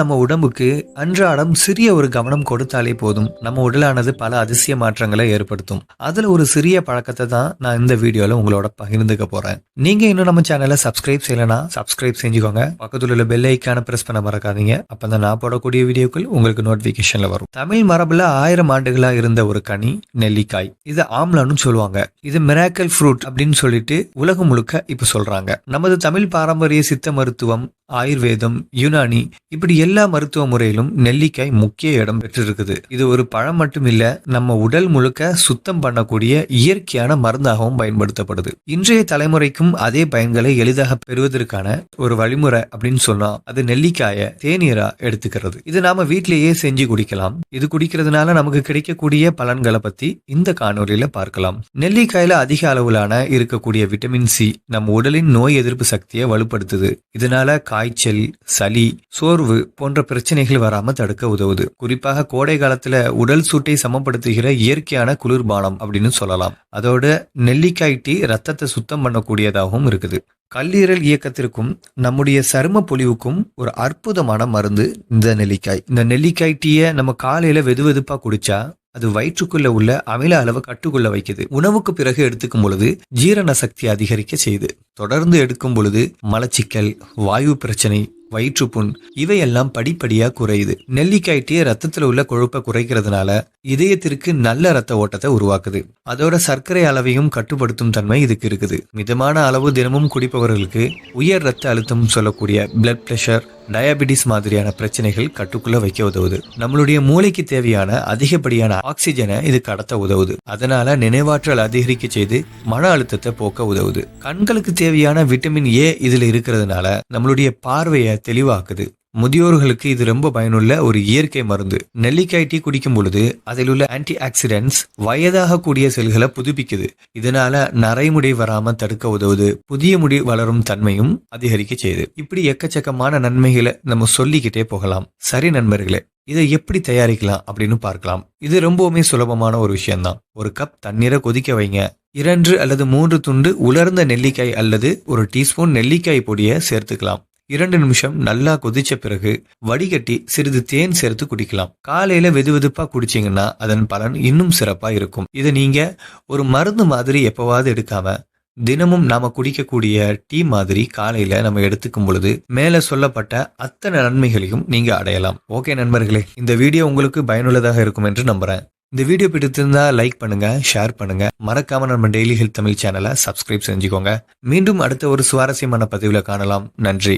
நம்ம உடம்புக்கு அன்றாடம் சிறிய ஒரு கவனம் கொடுத்தாலே போதும். நம்ம உடலானது பல அதிசய மாற்றங்களை ஏற்படுத்தும். அதுல ஒரு சிறிய பழக்கத்தை தான் நான் இந்த வீடியோல உங்களோட பகிர்ந்துக்க போறேன். நீங்க இன்னும் நம்ம சேனலை சப்ஸ்கிரைப் செய்யலனா சப்ஸ்கிரைப் செஞ்சுக்கோங்க. பக்கத்துல உள்ள பெல் ஐக்கான பிரஸ் பண்ண மறக்காதீங்க. அப்பதான் நான் போடக்கூடிய வீடியோக்கள் உங்களுக்கு நோட்டிபிகேஷன்ல வரும். தமிழ் மரபுல ஆயிரம் ஆண்டுகளா இருந்த ஒரு கனி நெல்லிக்காய். இது ஆம்லான்னு சொல்லுவாங்க. இது மிராக்கல் ஃப்ரூட் அப்படின்னு சொல்லிட்டு உலகம் முழுக்க இப்ப சொல்றாங்க. நமது தமிழ் பாரம்பரிய சித்த மருத்துவம் ஆயுர்வேதம் யுனானி இப்படி எல்லா மருத்துவ முறையிலும் நெல்லிக்காய் முக்கிய இடம் பெற்றிருக்குது. இது ஒரு பழம் மட்டும் இல்ல நம்ம உடல் முழுக்க சுத்தம் பண்ணக்கூடிய இயற்கையான மருந்தாகவும் பயன்படுத்தப்படுது. இன்றைய தலைமுறைக்கும் அதே பயன்களை எளிதாக பெறுவதற்கான ஒரு வழிமுறை அப்படின்னு சொன்னா அது நெல்லிக்காயை தேநீரா எடுத்துக்கிறது. இது நாம வீட்டிலேயே செஞ்சு குடிக்கலாம். இது குடிக்கிறதுனால நமக்கு கிடைக்கக்கூடிய பலன்களை பத்தி இந்த காணொலியில பார்க்கலாம். நெல்லிக்காயில அதிக அளவிலான இருக்கக்கூடிய விட்டமின் சி நம்ம உடலின் நோய் எதிர்ப்பு சக்தியை வலுப்படுத்துது. இதனால காய்ச்சல் சளி சோர்வு போன்ற பிரச்சனைகள் வராம தடுக்க உதவுது. குறிப்பாக கோடை காலத்துல உடல் சூட்டை சமப்படுத்துகிற இயற்கையான குளிர்பானம் அப்படின்னு சொல்லலாம். அதோட நெல்லிக்காய் டீ ரத்தத்தை சுத்தம் பண்ணக்கூடியதாகவும் இருக்குது. கல்லீரல் இயக்கத்திற்கும் நம்முடைய சரும பொலிவுக்கும் ஒரு அற்புதமான மருந்து இந்த நெல்லிக்காய். இந்த நெல்லிக்காய் டீயை நம்ம காலையில வெது வெதுப்பா குடிச்சா அது வயிற்றுக்குள்ள உள்ள அமில அளவு கட்டுக்குள்ள வைக்குது. உணவுக்கு பிறகு எடுத்துக்கும் பொழுது ஜீரண சக்தி அதிகரிக்க செய்யுது தொடர்ந்து எடுக்கும் பொழுது மலச்சிக்கல் வாயு பிரச்சனை வயிற்றுப்புண் இவையெல்லாம் படிப்படியா குறையுது. நெல்லிக்காய் டீ ரத்தத்துல உள்ள கொழுப்பை குறைக்கிறதுனால இதயத்திற்கு நல்ல ரத்த ஓட்டத்தை உருவாக்குது. அதோட சர்க்கரை அளவையும் கட்டுப்படுத்தும் தன்மை இதுக்கு இருக்குது. மிதமான அளவு தினமும் குடிப்பவர்களுக்கு உயர் ரத்த அழுத்தம் சொல்லக்கூடிய பிளட் பிரஷர் டயபிட்டிஸ் மாதிரியான பிரச்சனைகள் கட்டுக்குள்ள வைக்க உதவுது. நம்மளுடைய மூளைக்கு தேவையான அதிகப்படியான ஆக்சிஜனை இது கடத்த உதவுது. அதனால நினைவாற்றல் அதிகரிக்க செய்து மன அழுத்தத்தை போக்க உதவுது. கண்களுக்கு தேவையான விட்டமின் ஏ இதுல இருக்கிறதுனால நம்மளுடைய பார்வையை தெளிவாக்குது. முதியோர்களுக்கு இது ரொம்ப பயனுள்ள ஒரு இயற்கை மருந்து. நெல்லிக்காய் டீ குடிக்கும் பொழுது அதில் உள்ள ஆன்டி ஆக்சிடென்ட்ஸ் வயதாக கூடிய செல்களை புதுப்பிக்குது. இதனால நரைமுடி வராம தடுக்க உதவுது. புதிய முடி வளரும் தன்மையும் அதிகரிக்க செய்யுது. இப்படி எக்கச்சக்கமான நன்மைகளை நம்ம சொல்லிக்கிட்டே போகலாம். சரி நண்பர்களே இதை எப்படி தயாரிக்கலாம் அப்படின்னு பார்க்கலாம். இது ரொம்பவுமே சுலபமான ஒரு விஷயம்தான். ஒரு கப் தண்ணீரை கொதிக்க வைங்க. இரண்டு அல்லது மூன்று துண்டு உலர்ந்த நெல்லிக்காய் அல்லது ஒரு டீஸ்பூன் நெல்லிக்காய் பொடியை சேர்த்துக்கலாம். இரண்டு நிமிஷம் நல்லா கொதிச்ச பிறகு வடிகட்டி சிறிது தேன் சேர்த்து குடிக்கலாம். காலையில வெது வெதுப்பா குடிச்சீங்கன்னா அதன் பலன் இன்னும் சிறப்பா இருக்கும். இதை நீங்க ஒரு மருந்து மாதிரி எப்பவாவது எடுக்காம தினமும் நாம குடிக்கக்கூடிய டீ மாதிரி காலையில நம்ம எடுத்துக்கும் பொழுது மேல சொல்லப்பட்ட அத்தனை நன்மைகளையும் நீங்க அடையலாம். ஓகே நண்பர்களே இந்த வீடியோ உங்களுக்கு பயனுள்ளதாக இருக்கும் என்று நம்புறேன். இந்த வீடியோ பிடித்திருந்தா லைக் பண்ணுங்க ஷேர் பண்ணுங்க. மறக்காம நம்ம டெய்லி ஹெல்த் தமிழ் சேனலை சப்ஸ்கிரைப் செஞ்சுக்கோங்க. மீண்டும் அடுத்த ஒரு சுவாரஸ்யமான பதிவுல காணலாம். நன்றி.